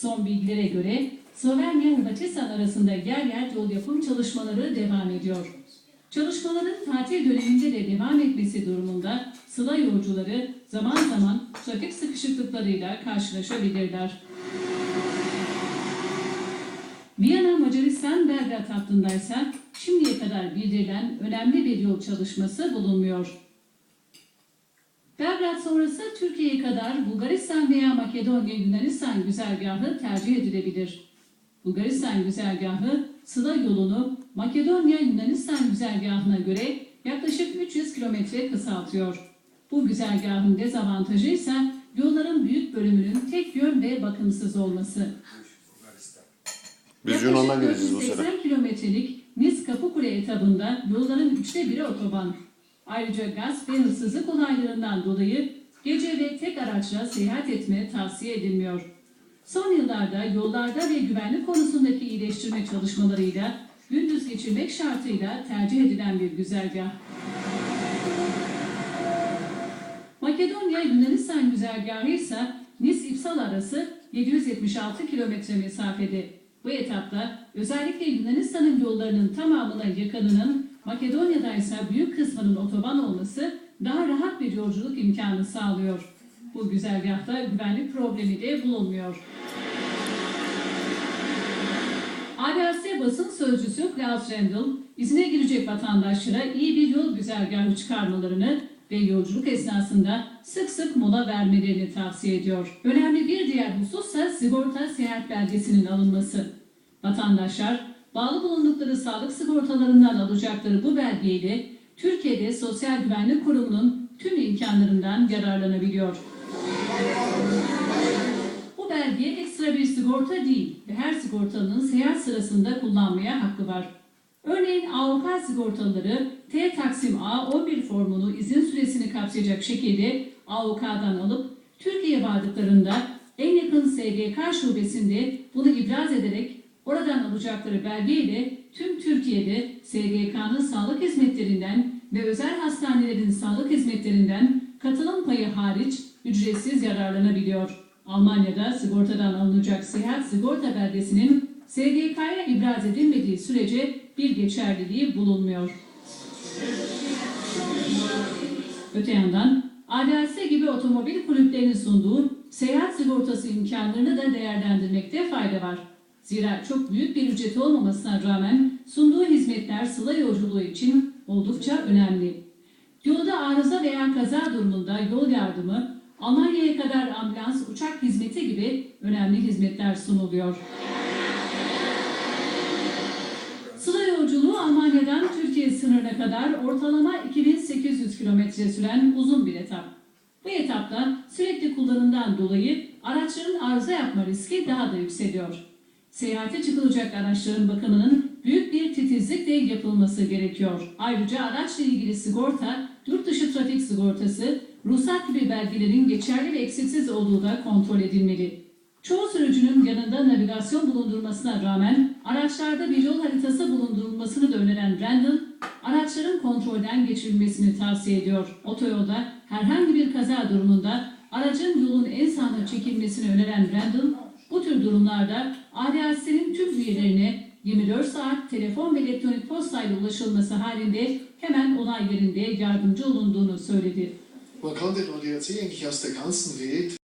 Son bilgilere göre Slovenya Hırvatistan arasında yer yer yol yapım çalışmaları devam ediyor. Çalışmaların tatil döneminde de devam etmesi durumunda sıla yolcuları zaman zaman trafik sıkışıklıklarıyla karşılaşabilirler. Viyana Macaristan Belgrad hattındaysa şimdiye kadar bildirilen önemli bir yol çalışması bulunmuyor. Belgrad sonrası Türkiye'ye kadar Bulgaristan veya Makedonya Yunanistan güzergahı tercih edilebilir. Bulgaristan güzergahı Sıla yolunu Makedonya Yunanistan güzergahına göre yaklaşık 300 kilometre kısaltıyor. Bu güzergahın dezavantajı ise yolların büyük bölümünün tek yön ve bakımsız olması. Biz Yunan'dan gideceğiz bu sene. 80 kilometrelik Niz Kapıkule etabında yolların üçte biri otoban. Ayrıca gasp ve hırsızlık olaylarından dolayı gece ve tek araçla seyahat etme tavsiye edilmiyor. Son yıllarda yollarda ve güvenlik konusundaki iyileştirme çalışmalarıyla gündüz geçirmek şartıyla tercih edilen bir güzergah. Makedonya Yunanistan güzergahı ise Nis-İpsal arası 776 kilometre mesafede. Bu etapta özellikle Yunanistan'ın yollarının tamamına yakınının Makedonya'da ise büyük kısmının otoban olması daha rahat bir yolculuk imkanı sağlıyor. Bu güzergahta güvenlik problemi de bulunmuyor. ADAS basın sözcüsü Klaus Rendel, izine girecek vatandaşlara iyi bir yol güzergahı çıkarmalarını ve yolculuk esnasında sık sık mola vermelerini tavsiye ediyor. Önemli bir diğer husussa sigorta seyahat belgesinin alınması. Vatandaşlar bağlı bulundukları sağlık sigortalarından alacakları bu belgeyle Türkiye'de Sosyal Güvenlik Kurumu'nun tüm imkanlarından yararlanabiliyor. Bu belge ekstra bir sigorta değil ve her sigortalının seyahat sırasında kullanmaya hakkı var. Örneğin AOK sigortalıları T Taksim A11 formunu izin süresini kapsayacak şekilde AOK'dan alıp Türkiye'ye vardıklarında en yakın SGK şubesinde bunu ibraz ederek oradan alacakları belgeyle tüm Türkiye'de SGK'nın sağlık hizmetlerinden ve özel hastanelerin sağlık hizmetlerinden katılım payı hariç ücretsiz yararlanabiliyor. Almanya'da sigortadan alınacak seyahat sigorta belgesinin SGK'ya ibraz edilmediği sürece bir geçerliliği bulunmuyor. Öte yandan ADS gibi otomobil kulüplerinin sunduğu seyahat sigortası imkanlarını da değerlendirmekte fayda var. Zira çok büyük bir ücret olmamasına rağmen sunduğu hizmetler sıla yolculuğu için oldukça önemli. Yolda arıza veya kaza durumunda yol yardımı, Almanya'ya kadar ambulans, uçak hizmeti gibi önemli hizmetler sunuluyor. Sıla yolculuğu Almanya'dan Türkiye sınırına kadar ortalama 2800 kilometre süren uzun bir etap. Bu etapta sürekli kullanımdan dolayı araçların arıza yapma riski daha da yükseliyor. Seyahate çıkılacak araçların bakımının büyük bir titizlikle yapılması gerekiyor. Ayrıca araçla ilgili sigorta, yurt dışı trafik sigortası, ruhsat gibi belgelerin geçerli ve eksiksiz olduğu da kontrol edilmeli. Çoğu sürücünün yanında navigasyon bulundurmasına rağmen araçlarda bir yol haritası bulundurulmasını da öneren Randall, araçların kontrolden geçirilmesini tavsiye ediyor. Otoyolda herhangi bir kaza durumunda aracın yolun en sağına çekilmesini öneren Randall, bu tür durumlarda ADAS'nin tüm üyelerine 24 saat telefon ve elektronik postayla ulaşılması halinde hemen olay yerinde yardımcı olunduğunu söyledi. Man kommt in ADAC eigentlich aus der ganzen Welt